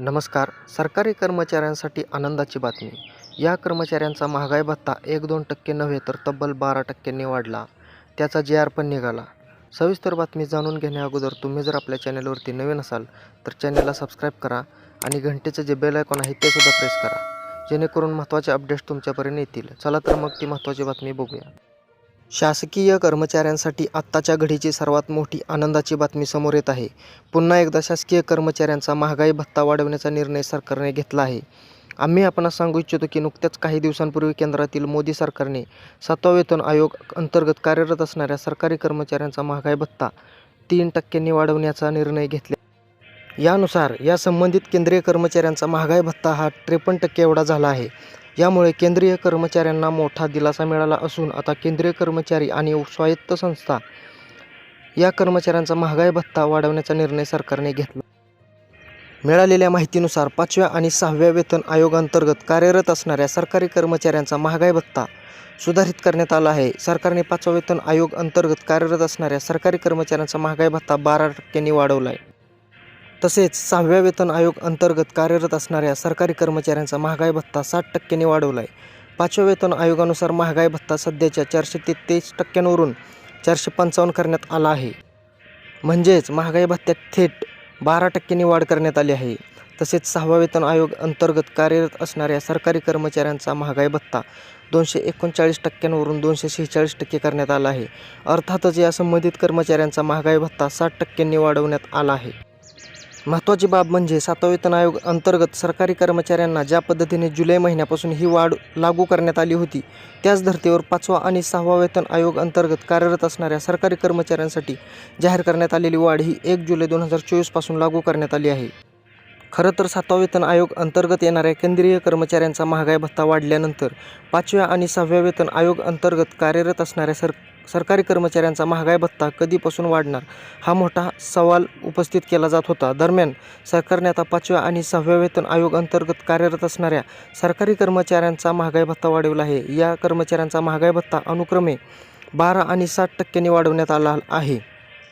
नमस्कार. सरकारी कर्मचाऱ्यांसाठी आनंदाची बातमी. या कर्मचाऱ्यांचा महागाई भत्ता एक दोन टक्के नव्हे तर तब्बल बारा टक्क्यांनी वाढला. त्याचा जे आर पण निघाला. सविस्तर बातमी जाणून घेण्याअगोदर तुम्ही जर आपल्या चॅनलवरती नवीन असाल तर चॅनलला सबस्क्राईब करा आणि घंटेचं जे बेल आयकॉन आहे ते सुद्धा प्रेस करा. जेणेकरून महत्त्वाचे अपडेट्स तुमच्यापर्यंत येतील. चला तर मग ती महत्त्वाची बातमी बघूया. शासकीय कर्मचाऱ्यांसाठी आत्ताच्या घडीची सर्वात मोठी आनंदाची बातमी समोर येत आहे. पुन्हा एकदा शासकीय कर्मचाऱ्यांचा महागाई भत्ता वाढवण्याचा निर्णय सरकारने घेतला आहे. आम्ही आपणास सांगू इच्छितो की नुकत्याच काही दिवसांपूर्वी केंद्रातील मोदी सरकारने सातवा वेतन आयोग अंतर्गत कार्यरत असणाऱ्या सरकारी कर्मचाऱ्यांचा महागाई भत्ता तीन टक्क्यांनी वाढवण्याचा निर्णय घेतला. यानुसार या संबंधित केंद्रीय कर्मचाऱ्यांचा महागाई भत्ता हा त्रेपन्न टक्के एवढा झाला आहे. यामुळे केंद्रीय कर्मचाऱ्यांना मोठा दिलासा मिळाला असून आता केंद्रीय कर्मचारी आणि स्वायत्त संस्था या कर्मचाऱ्यांचा महागाई भत्ता वाढवण्याचा निर्णय सरकारने घेतला. मिळालेल्या माहितीनुसार पाचव्या आणि सहाव्या वेतन आयोगांतर्गत कार्यरत असणाऱ्या सरकारी कर्मचाऱ्यांचा महागाई भत्ता सुधारित करण्यात आला आहे. सरकारने पाचवा वेतन आयोग अंतर्गत कार्यरत असणाऱ्या सरकारी कर्मचाऱ्यांचा महागाई भत्ता बारा टक्क्यांनी वाढवला आहे. तसेच सहाव्या वेतन आयोग अंतर्गत कार्यरत असणाऱ्या सरकारी कर्मचाऱ्यांचा महागाई भत्ता साठ टक्क्यांनी वाढवला आहे पाचव्या वेतन आयोगानुसार महागाई भत्ता सध्याच्या चारशे तेहतीस टक्क्यांवरून चारशे पंचावन्न करण्यात आला आहे. म्हणजेच महागाई भत्त्यात थेट बारा टक्क्यांनी वाढ करण्यात आली आहे. तसेच सहावा वेतन आयोग अंतर्गत कार्यरत असणाऱ्या सरकारी कर्मचाऱ्यांचा महागाई भत्ता दोनशे एकोणचाळीस टक्क्यांवरून दोनशे शेहेचाळीस टक्के करण्यात आला आहे. अर्थातच या संबंधित कर्मचाऱ्यांचा महागाई भत्ता साठ टक्क्यांनी वाढवण्यात आला आहे. महत्त्वाची बाब म्हणजे सातवा वेतन आयोग अंतर्गत सरकारी कर्मचाऱ्यांना ज्या पद्धतीने जुलै महिन्यापासून ही वाढ लागू करण्यात आली होती त्याच धर्तीवर पाचवा आणि सहावा वेतन आयोग अंतर्गत कार्यरत असणाऱ्या सरकारी कर्मचाऱ्यांसाठी जाहीर करण्यात आलेली वाढ ही एक जुलै दोन हजार चोवीसपासून लागू करण्यात आली आहे. खरं तर सातवा वेतन आयोग अंतर्गत येणाऱ्या केंद्रीय कर्मचाऱ्यांचा महागाई भत्ता वाढल्यानंतर पाचव्या आणि सहाव्या वेतन आयोग अंतर्गत कार्यरत असणाऱ्या सर सरकारी कर्मचाऱ्यांचा महागाई भत्ता कधीपासून वाढणार हा मोठा सवाल उपस्थित केला जात होता. दरम्यान सरकारने आता पाचव्या आणि सहाव्या वेतन आयोग अंतर्गत कार्यरत असणाऱ्या सरकारी कर्मचाऱ्यांचा महागाई भत्ता वाढवला आहे. या कर्मचाऱ्यांचा महागाई भत्ता अनुक्रमे बारा आणि साठ टक्क्यांनी वाढवण्यात आला आहे.